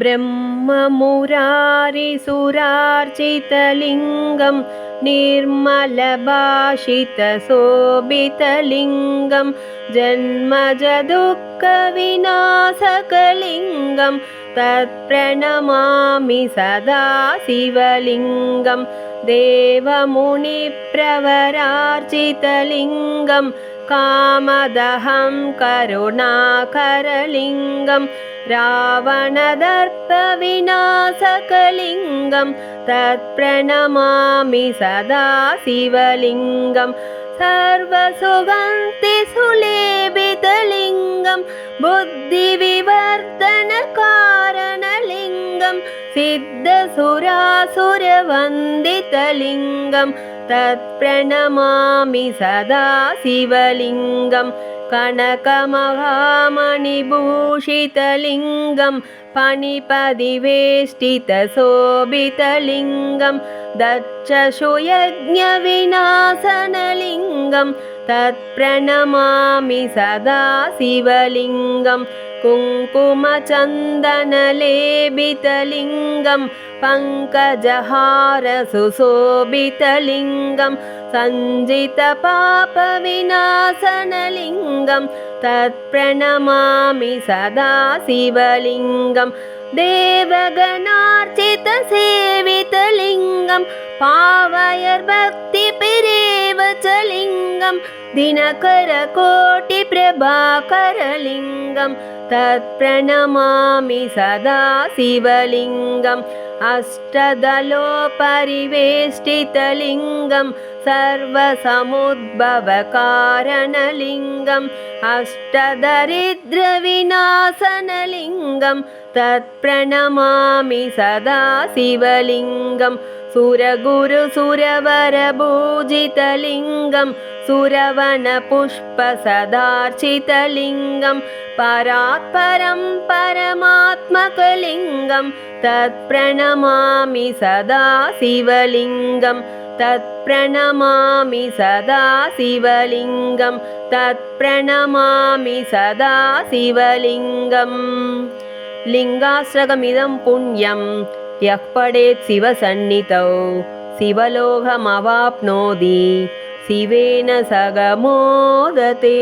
ब्रह्ममुरारिसुरार्चितलिङ्गं निर्मलभाषितशोभितलिङ्गं जन्मजदुःखविनाशकलिङ्गं तत्प्रणमामि सदा शिवलिङ्गं देवमुनिप्रवरार्चितलिङ्गं कामदहं करुणाकरलिङ्गं रावणदर्पविनाशकलिङ्गं तत्प्रणमामि सदा शिवलिङ्गं सर्वसुगन्तिसुलेभितलिङ्गं बुद्धिविवर्धनकारणलिङ्गं सिद्धसुरासुरवन्दितलिङ्गं तत्प्रणमामि सदा शिवलिङ्गं कनकमहामणिभूषितलिङ्गं पणिपदिवेष्टितशोभितलिङ्गं दक्षशुयज्ञविनाशनलिङ्गं तत्प्रणमामि सदा शिवलिङ्गं कुङ्कुमचन्दनलेपितलिङ्गं पङ्कजहारसुशोभितलिङ्गं सञ्जितपापविनाशनलिङ्गं तत्प्रणमामि सदा शिवलिङ्गं देवगणार्चितसेवितलिङ्गं पावयर्भक्तिपिरेव च लिङ्गं दिनकरकोटिप्रभाकरलिङ्गं तत्प्रणमामि सदा शिवलिङ्गम् अष्टदलोपरिवेष्टितलिङ्गं सर्वसमुद्भवकारणलिङ्गम् अष्टदरिद्रविनाशनलिङ्गं तत्प्रणमामि सदा शिवलिङ्गं सुरगुरुसुरवरभूजितलिङ्गं सुरवनपुष्पसदार्चितलिङ्गं परात्परं परमात्मकलिङ्गं तत्प्रणमामि सदा शिवलिङ्गं तत्प्रणमामि सदा शिवलिङ्गं तत्प्रणमामि सदा शिवलिङ्गं लिङ्गाश्रगमिदं पुण्यं यः पडेत् शिवसन्नितौ शिवलोकमवाप्नोति शिवेन सगमोदते